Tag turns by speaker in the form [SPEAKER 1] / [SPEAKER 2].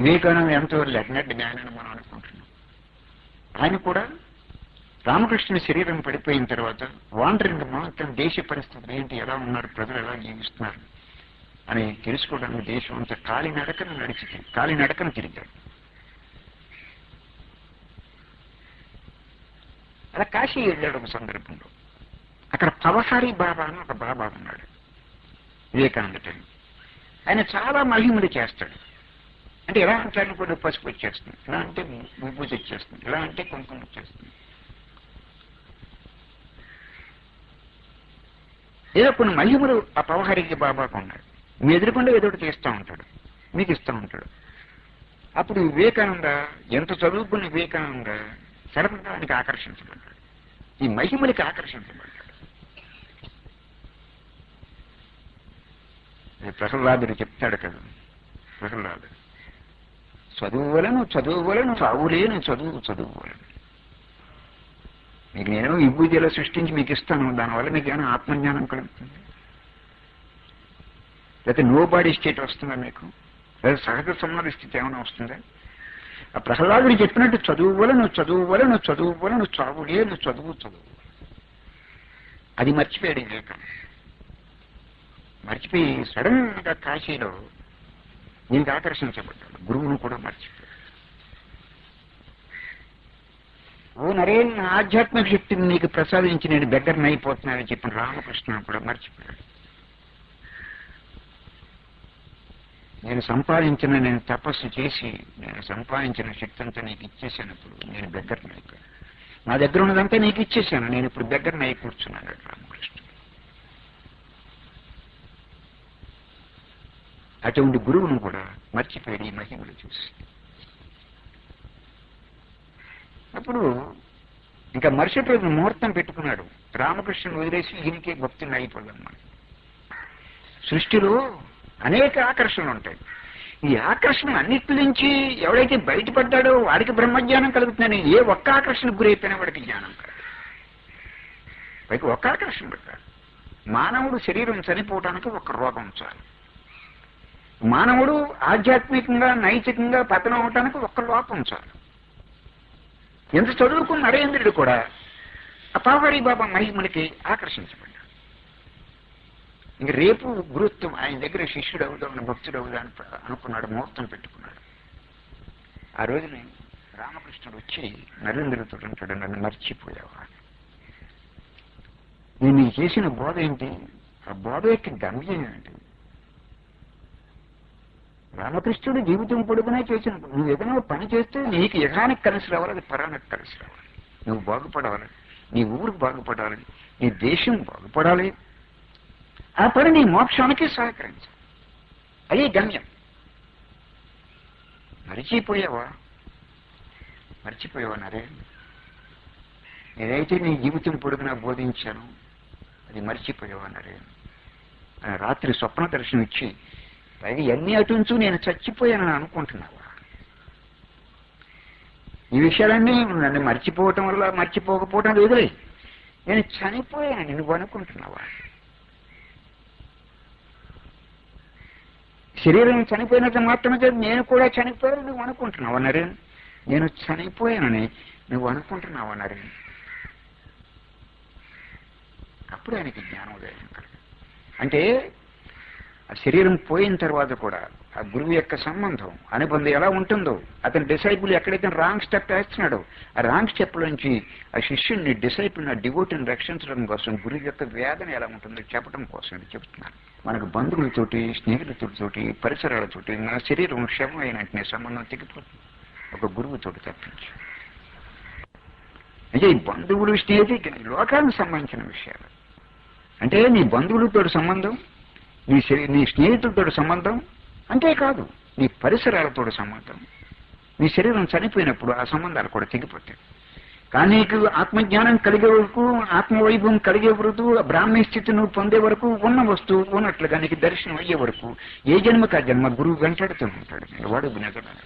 [SPEAKER 1] వివేకానంద ఎంతో లెగ్నెట్ జ్ఞానాన్ని మనం అనుకుంటున్నాం. ఆయన కూడా రామకృష్ణ శరీరం పడిపోయిన తర్వాత వాండరింగ్ మాత్రం దేశ పరిస్థితులు ఏంటి ఎలా ఉన్నారు ప్రజలు ఎలా జీవిస్తున్నారు అని తెలుసుకోవడానికి దేశం అంతా కాలి నడకను నడిచి కాలి నడకను తిరిగాడు. అలా కాశీ వెళ్ళాడు ఒక సందర్భంలో. అక్కడ పవహారి బాబా అని ఒక బాబా ఉన్నాడు. వివేకానంద ఆయన చాలా మహిమలు చేస్తాడు. అంటే ఎలా అంటే కూడా పసుపు వచ్చేస్తుంది. ఎలా అంటే విభూతి వచ్చేస్తుంది. ఎలా అంటే కుంకుమ వచ్చేస్తుంది. ఏదో కొన్ని మహిమలు ఆ పవహరికి బాబాకు ఉన్నాడు మీ ఎదురుకుండా ఏదో ఒకటి చేస్తూ ఉంటాడు. మీకు ఇస్తూ ఉంటాడు. అప్పుడు వివేకానంద ఎంత చదువుకున్న వివేకానంద సడన్గానికి ఆకర్షించబడ్డాడు. ఈ మహిమలకి ఆకర్షించబడ్డాడు. ప్రహ్లాదుడు చెప్తాడు కదా. ప్రహ్లాదుడు. చదువులను చదువులను చావులేని చదువు చదువులను మీకు నేను విభూతిలో సృష్టించి మీకు ఇస్తాను దానివల్ల మీకు ఏమైనా ఆత్మజ్ఞానం కలుగుతుంది. లేకపోతే నో బాడీ స్టేట్ వస్తుందా మీకు? లేదా సహజ సమాధి స్థితి ఏమైనా వస్తుందా? ఆ ప్రహ్లాదుడు చెప్పినట్టు చదువు వల్ల నువ్వు చదువు వల్ల నువ్వు చదువు వల్ల నువ్వు చావులే నువ్వు చదువు చదువు. అది మర్చిపోయాడు ఇంకా. మర్చిపోయి సడన్గా కాశీలో దీనికి ఆకర్షించబడ్డాడు గురువును కూడా మర్చిపోయాడు ఓ నరేన్ ఆధ్యాత్మిక శక్తిని నీకు ప్రసాదించి నేను దగ్గరని అయిపోతున్నానని చెప్పిన రామకృష్ణ కూడా మర్చిపోయాడు. నేను సంపాదించిన నేను తపస్సు చేసి నేను సంపాదించిన శక్తి అంతా నీకు ఇచ్చేసాను ఇప్పుడు. నేను దగ్గరని అయిపోయాను. నా దగ్గర ఉన్నదంతా నీకు ఇచ్చేసాను నేను ఇప్పుడు దగ్గరని అయి కూర్చున్నాను రామకృష్ణ అటువంటి గురువును కూడా మర్చిపోయాడు ఈ మహిమలు చూసి. అప్పుడు ఇంకా మరుసటి రోజు ముహూర్తం పెట్టుకున్నాడు. రామకృష్ణుని వదిలేసి ఈయనకే భక్తుని అయిపోదన్నమాట సృష్టిలో అనేక ఆకర్షణలు ఉంటాయి. ఈ ఆకర్షణ అన్నిటి నుంచి ఎవడైతే బయటపడ్డాడో వాడికి బ్రహ్మజ్ఞానం కలుగుతుందని ఏ ఒక్క ఆకర్షణకు గురైపోయినా వాడికి జ్ఞానం కలదు పైకి ఒక్క ఆకర్షణ పెట్టాడు మానవుడు శరీరం చనిపోవడానికి ఒక రోగం చాలు. మానవుడు ఆధ్యాత్మికంగా నైతికంగా పతనం అవటానికి ఒక్క లోపం చాలు. ఎంత చదువుకున్న నరేంద్రుడు కూడా ఆ బాబా మహిమలకి ఆకర్షించబడ్డాడు. ఇంక రేపు గురుత్వం ఆయన దగ్గర శిష్యుడు అవుదామని భక్తుడు అవుదామని అనుకున్నాడు ముహూర్తం పెట్టుకున్నాడు. ఆ రోజున రామకృష్ణుడు వచ్చి నరేంద్రుడితో అంటాడు నన్ను మర్చిపోయావా? నేను నీకు చేసిన బోధ ఏంటి? ఆ బోధ యొక్క గమ్యం ఏంటి రామకృష్ణుడు జీవితం పొడుగునే చేసిన నువ్వు ఏదైనా పని చేస్తే నీకు యగానికి కలిసి రావాలి అది పరానికి కలిసి రావాలి. నువ్వు బాగుపడాలని నీ ఊరు బాగుపడాలి నీ దేశం బాగుపడాలి. ఆ పని నీ మోక్షానికి సహకరించాలి అదే గమ్యం. మరిచిపోయావా? మర్చిపోయావా నరే నేనైతే నీ జీవితం పొడుగునా బోధించాను అది మర్చిపోయావా నరే రాత్రి స్వప్న దర్శనం ఇచ్చి పైగా ఎన్ని అటుంచు నేను చచ్చిపోయానని అనుకుంటున్నావా? ఈ విషయాలన్నీ నన్ను మర్చిపోవటం వల్ల మర్చిపోకపోవటం లేదులే నేను చనిపోయాను నువ్వు అనుకుంటున్నావా శరీరం చనిపోయినంత మాత్రమే కాదు నేను కూడా చనిపోయాను నువ్వు అనుకుంటున్నావా నరేన్? నేను చనిపోయానని నువ్వు అనుకుంటున్నావు నరేన్? అప్పుడు ఆయనకి జ్ఞానోదయం లేదు. అంటే ఆ శరీరం పోయిన తర్వాత కూడా ఆ గురువు యొక్క సంబంధం అనుబంధం ఎలా ఉంటుందో అతని డిసైపుల్ ఎక్కడైతే రాంగ్ స్టెప్ వేస్తున్నాడో ఆ రాంగ్ స్టెప్ నుంచి ఆ శిష్యుడిని డిసైపుల్ని ఆ డివోటిని రక్షించడం కోసం గురువు యొక్క వేదన ఎలా ఉంటుందో చెప్పడం కోసం ఇది చెప్తున్నాను. మనకు బంధువులతోటి స్నేహితులతోటి పరిసరాలతోటి మన శరీరం శవం అయినట్టునే సంబంధం తెగిపోతుంది. ఒక గురువుతోటి తప్పించి. అంటే ఈ బంధువులు స్నేహితులు లోకానికి సంబంధించిన విషయాలు. అంటే నీ బంధువులతో సంబంధం నీ శరీర నీ స్నేహితులతో సంబంధం అంతేకాదు నీ పరిసరాలతో సంబంధం. నీ శరీరం చనిపోయినప్పుడు ఆ సంబంధాలు కూడా తెగిపోతాయి. కానీ నీకు ఆత్మజ్ఞానం కలిగే వరకు ఆత్మవైభవం కలిగే వరకు ఆ బ్రాహ్మీ స్థితి నువ్వు పొందే వరకు ఉన్న వస్తువు ఉన్నట్లుగా నీకు దర్శనం అయ్యే వరకు ఏ జన్మకు ఆ జన్మ గురువు వెంటాడుతూ ఉంటాడు. వాడు నిజమైన